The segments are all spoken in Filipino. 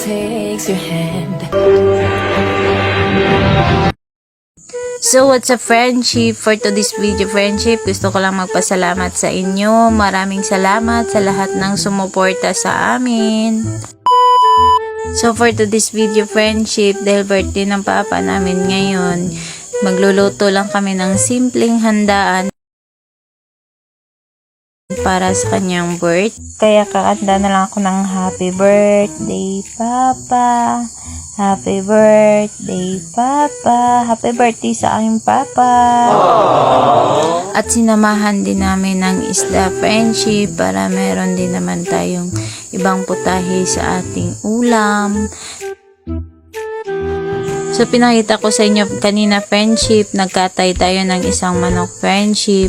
takes your hand. So, what's a friendship? For today's video friendship, gusto ko lang magpasalamat sa inyo. Maraming salamat sa lahat ng sumuporta sa amin. So, for today's video friendship, dahil birthday ng papa namin ngayon, magluluto lang kami ng simpleng handaan para sa kanyang birth. Kaya kakanta na lang ako ng happy birthday, Papa. Happy birthday, Papa. Happy birthday sa aking Papa. At sinamahan din namin ng isda friendship para meron din naman tayong ibang putahe sa ating ulam. So, pinakita ko sa inyo kanina friendship, nagkatay tayo ng isang manok friendship.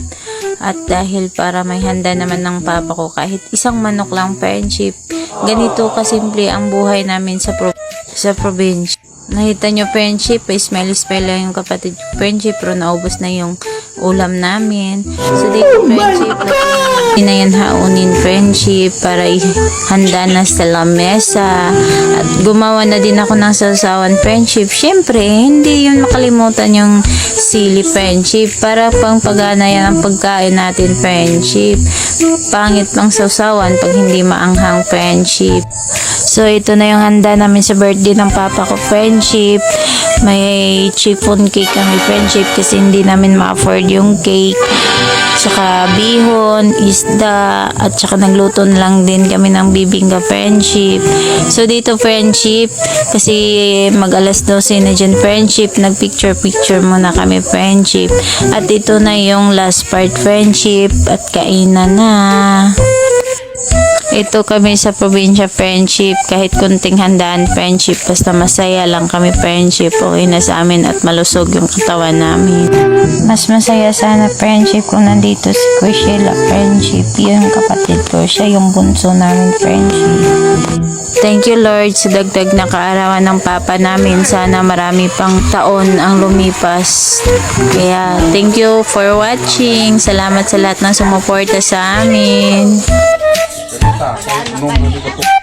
At dahil para may handa naman ng papa ko, kahit isang manok lang friendship, ganito kasimple ang buhay namin sa, pro- sa probinsya. Nakita nyo friendship, smile-smile lang yung kapatid friendship, pero naubos na yung ulam namin. So, dito friendship, natin na yan haunin friendship para handa na sa lamesa. At gumawa na din ako ng sasawan friendship. Siyempre, hindi yun makalimutan yung sili friendship para pang pagana yan ang pagkain natin friendship. Pangit pang sausawan pag hindi maanghang friendship. So, ito na yung handa namin sa birthday ng papa ko, friendship. May chiffon cake kami, friendship, kasi hindi namin ma-afford yung cake. Tsaka bihon, isda, at tsaka nagluto na lang din kami ng bibingka friendship. So, dito friendship, kasi mag alas 12 na dyan friendship, nag-picture-picture muna kami friendship. At ito na yung last part friendship, at kainan na. Ito kami sa probinsya friendship, kahit kunting handaan friendship, basta masaya lang kami friendship, okay na sa amin at malusog yung katawan namin. Mas masaya sana friendship kung nandito si Kushela friendship, yung kapatid ko, siya yung bunso namin friendship. Thank you Lord sa dagdag na kaarawan ng Papa namin. Sana marami pang taon ang lumipas. Kaya thank you for watching. Salamat sa lahat ng sumuporta sa amin. ตากใส่นมในกระปุก